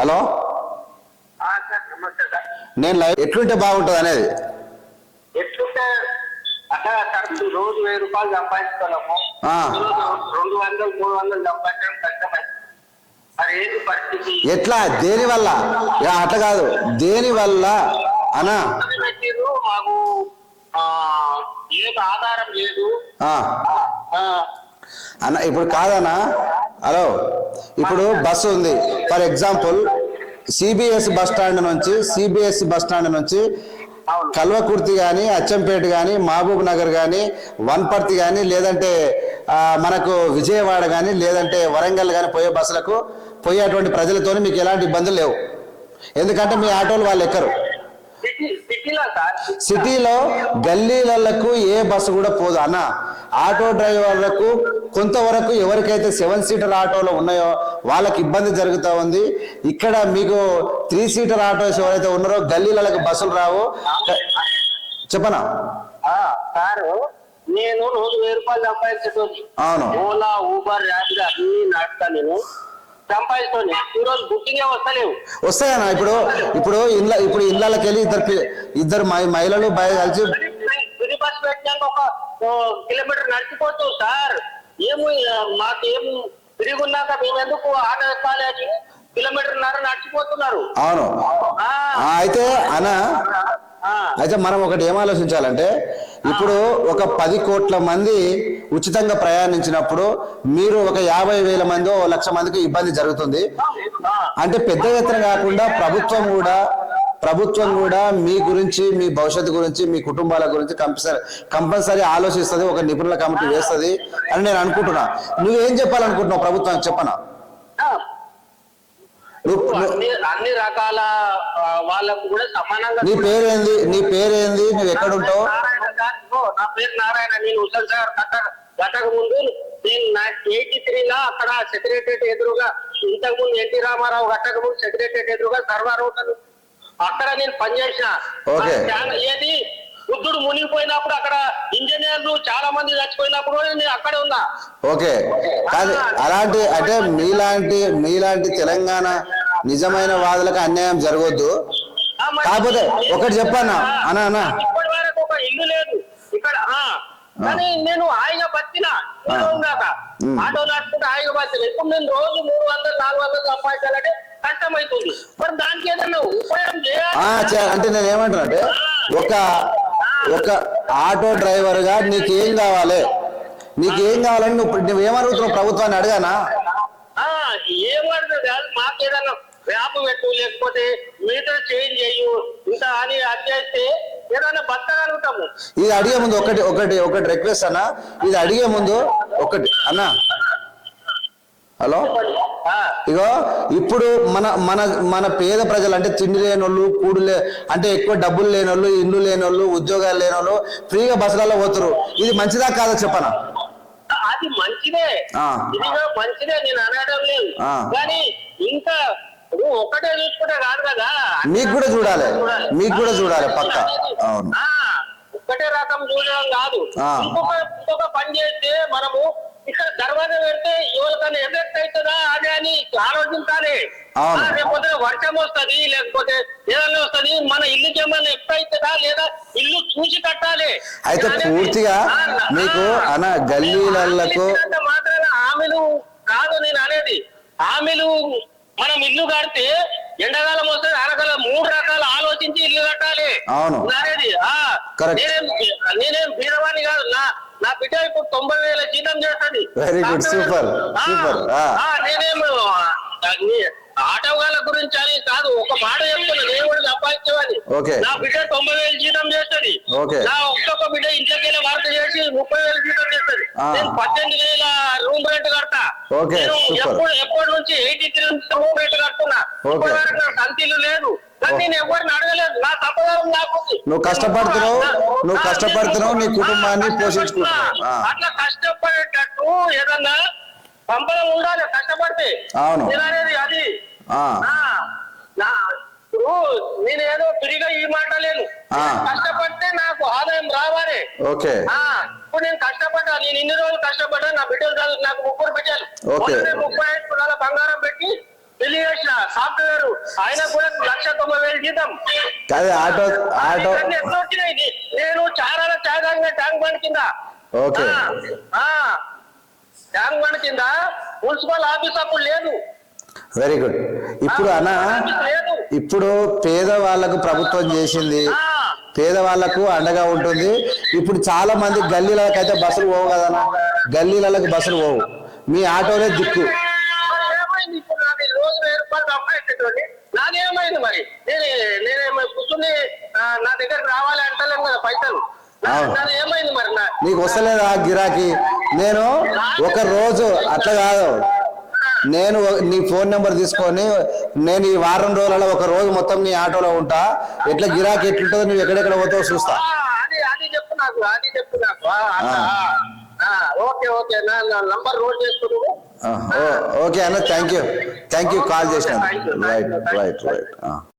Hello? నేను live ఎట్లుంటే బాగుంటుంది అనేది. రోజు వెయ్యి రూపాయలు సంపాదిస్తున్నాము. రెండు వందలు మూడు వందలు సంపాదించడం ఎట్లా? దేని వల్ల? యా, అట్లా కాదు. దేని వల్ల? అనా మాకు ఆధారం లేదు. అన్న ఇప్పుడు కాదనా హలో. ఇప్పుడు బస్సు ఉంది. For example CBS bus stand నుంచి సిబిఎస్ బస్ స్టాండ్ నుంచి. కల్వకుర్తి కానీ అచ్చంపేట కానీ మహబూబ్ నగర్ కానీ వన్పర్తి కానీ లేదంటే మనకు విజయవాడ కానీ లేదంటే వరంగల్ కానీ పోయే బస్సులకు పోయేటువంటి ప్రజలతో మీకు ఎలాంటి ఇబ్బందులు లేవు. ఎందుకంటే మీ ఆటోలు వాళ్ళు ఎక్కరు. సిటీలో గల్లీలకు ఏ బస్సు కూడా పోదు. అన్న ఆటో డ్రైవర్లకు కొంతవరకు ఎవరికైతే సెవెన్ సీటర్ ఆటోలు ఉన్నాయో వాళ్ళకి ఇబ్బంది జరుగుతూ ఉంది. ఇక్కడ మీకు త్రీ సీటర్ ఆటోస్ ఎవరైతే ఉన్నారో గల్లీలకు బస్సులు రావు. చెప్పనా? సారు నేను రోజు వెయ్యి రూపాయలు సంపాదించేటోని. అవును. ఓలా ఊబర్ ర్యాపిడ్ అన్ని నడుపుతా నేను. సంపాదిస్తోని ఈ రోజు బుకింగ్ వస్తలేవు. వస్తాయన్న? ఇప్పుడు ఇప్పుడు ఇళ్ళ ఇప్పుడు ఇళ్ళకి వెళ్ళి ఇద్దరు ఇద్దరు మహి- మహిళలు బయట కలిసి ఫ్రీ బస్ పెట్టినాక ఒక కిలోమీటర్ నడిచిపోతూ సార్. ఏము మాకు ఏం తిరిగి ఉన్నాక మేము ఎందుకు ఆటో ఎక్కాలి అని కిలోమీటర్ నర నడిచిపోతున్నారు. అవును. అయితే అన్న ఆ, అయితే మనం ఒకటి ఏం ఆలోచించాలంటే ఇప్పుడు ఒక పది కోట్ల మంది ఉచితంగా ప్రయాణించినప్పుడు మీరు ఒక యాభై వేల మంది లక్ష మందికి ఇబ్బంది జరుగుతుంది. అంటే పెద్ద ఎత్తున కాకుండా ప్రభుత్వం కూడా ప్రభుత్వం కూడా మీ గురించి మీ భవిష్యత్తు గురించి మీ కుటుంబాల గురించి కంపల్సరీ కంపల్సరీ ఆలోచిస్తుంది ఒక నిపుణుల కమిటీ వేస్తుంది అని నేను అనుకుంటున్నా. నువ్వేం చెప్పాలనుకుంటున్నావు ప్రభుత్వం చెప్పనా? అన్ని రకాల వాళ్ళకు కూడా సమానంగా నీ పేరేంది? నీ పేరేంది? నువ్వు ఎక్కడ ఉంటావు సార్. నా పేరు నారాయణ. నేను సాగర్ కట్ట కట్టక ముందు నేను ఎయిటీ త్రీలో అక్కడ సెక్రటరియట్ ఎదురుగా ఇంతకు ముందు ఎన్టీ రామారావు కట్టక ముందు సెక్రటరియట్ ఎదురుగా సర్వర్ అవుతాను అక్కడ నేను పనిచేసిన ఏది? బుద్ధుడు మునిగిపోయినప్పుడు అక్కడ ఇంజనీర్లు చాలా మంది చచ్చిపోయినప్పుడు నేను అక్కడే ఉన్నా. ఓకే. అలాంటి అంటే మీలాంటి మీలాంటి తెలంగాణ నిజమైన వాదులకు అన్యాయం జరగొద్దు. కాకపోతే ఒకటి చెప్పన్నా? అన్న అన్న. ఇప్పటి వరకు ఒక ఇల్లు లేదు. ఇక్కడ ఆ కానీ నేను హాయిగా బతికిన. ఉమ్. ఆటో నడుచుకుంటే హాయిగా బతికిన. ఇప్పుడు నేను రోజు మూడు వందలు నాలుగు వందలు సంపాదించాలంటే కష్టమవుతుంది మరి దానికి ఏదన్నా ఉపయోగం చేయాలి అంటే నేను ఏమంటున్నా అంటే ఒక ఒక ఆటో డ్రైవర్గా నీకేం కావాలి? నీకేం కావాలని నువ్వు నువ్వేమడుగుతున్నావు ప్రభుత్వాన్ని అడగానా? కాదు మాకు ఏదన్నా వ్యాప పెట్టు లేకపోతే మీటర్ చేంజ్ చేయు ఇంకా అని అది చేస్తే ఏదైనా బతకగలుగుతాము. ఇది అడిగే ముందు ఒకటి ఒకటి ఒకటి రిక్వెస్ట్ అన్న. ఇది అడిగే ముందు ఒకటి అన్న. హలో? ఇగో ఇప్పుడు మన మన మన పేద ప్రజలు అంటే తిండి లేని వాళ్ళు కూడు లే అంటే ఎక్కువ డబ్బులు లేని వాళ్ళు ఇల్లు లేని వాళ్ళు ఉద్యోగాలు లేని వాళ్ళు ఫ్రీగా బస్సులలో పోతురు. ఇది మంచిదా కాదా చెప్పనా? అది మంచిదే. మంచిదే నేను అనడం లేదు. కానీ ఇంకా నువ్వు ఒక్కటే చూసుకుంటే కాదు కదా. మీకు కూడా చూడాలి. మీకు కూడా చూడాలి పక్క. అవును. ఒక్కటే రకం చూడడం కాదు. ఇంకొక ఇంకొక పని చేస్తే మనము ఇక్కడ దర్వాజా పెడితే ఎవరికైనా ఎఫెక్ట్ అవుతుందా అని అని ఆలోచించాలి రేపొద్దున వర్షం వస్తది లేకపోతే ఏదైనా వస్తది మన ఇల్లుకి ఏమైనా ఎఫెక్ట్ అవుతుందా లేదా ఇల్లు చూసి కట్టాలి అయితే పూర్తిగా మీకు. అన గల్లీలకు మాత్రాన హామీలు కాదు నేను అనేది హామీలు మనం ఇల్లు కడితే ఎండాకాలం వస్తుంది ఆనకాలం మూడు రకాలు ఆలోచించి ఇల్లు కట్టాలి అవును. నేను. నేనేం నేనేం బీదవాణి కాదు నా నా బిడ్డ ఇప్పుడు తొంభై జీతం చేస్తుంది ఆ, super, ఆ. ఆ, నేనేం ఆ, నీ- ఆటో వాళ్ళ గురించి అని కాదు ఒక మాట చెప్తున్నా సంపాదించేవాడిని Okay. నా బిడ్డ తొంభై వేలు జీతం చేస్తుంది. నా ఒక్కొక్క బిడ్డ ఇంట్లోకి వెళ్ళి వర్క్ చేసి ముప్పై వేలు జీతం చేస్తుంది. నేను పద్దెనిమిది వేల రూమ్ రెంట్ కడతా నేను. ఎప్పుడు ఎప్పటి నుంచి ఎయిటీ త్రీ నుంచి రూమ్ రెంట్ కడుతున్నా. ఇప్పటి వరకు నాకు సంతిల్లు లేదు కానీ నేను ఎవరిని అడగలేదు నా తప్పదారం నాకు ఉంది. నువ్వు కష్టపడుతున్నావు, నువ్వు కష్టపడుతున్నావు, నీ నేను- కుటుంబాన్ని పోషించుకుంటున్నావు. ఆ. అట్లా కష్టపడేటట్టు ఏదన్నా సంపద ఉండాలి కష్టపడితే. అవును. అనేది అది. నేను ఏదో ఫ్రీగా ఈ మాట లేను. కష్టపడితే నాకు ఆదాయం రావాలి. ఓకే. ఆ, ఇప్పుడు నేను కష్టపడ్డా నేను ఇన్ని రోజులు కష్టపడ్డా నా బిడ్డలు చదువు నాకు ముగ్గురు బిడ్డలు ముప్పై ఐదు తులాల బంగారం పెళ్ళి చేసిన సాఫ్ట్వేర్ ఆయన కూడా లక్ష తొంభై వేలు జీతం. అదే ఆటో ఆటో ఎట్లా వచ్చినాయి? నేను చాలా చాదంగా ట్యాంక్ బండ్ కింద. ఓకే. ట్యాంక్ బండ్ కింద మున్సిపల్ ఆఫీస్ అప్పుడు లేదు. Very good. ఇప్పుడు అన్న ఇప్పుడు పేదవాళ్ళకు ప్రభుత్వం చేసింది. పేదవాళ్ళకు అండగా ఉంటుంది. ఇప్పుడు చాలా మంది గల్లీలకైతే బస్సులు పోవు కదన్నా. గల్లీలకు బస్సులు పోవు. మీ ఆటోలే దిక్కు. రోజు వెయ్యి రూపాయలు సంపాదించేటోని నాదేమైంది మరి? నేను నేనేమో కూర్చుని నా దగ్గరకు రావాలి అంటలేము కదా పైసలు. నీకు వస్తలేదా గిరాకీ? నేను ఒక రోజు అట్లా కాదు. నేను నీ ఫోన్ నెంబర్ తీసుకొని నేను ఈ వారం రోజులలో ఒక రోజు మొత్తం నీ ఆటోలో ఉంటా. ఎట్లా గిరాకీ ఎట్లుంటుందో నువ్వు ఎక్కడెక్కడ పోతావో చూస్తా. Okay okay. నా నంబర్ నోట్ చేసుకున్నావు ఓకే అన్న thank you thank you call చేసిన రైట్. Right right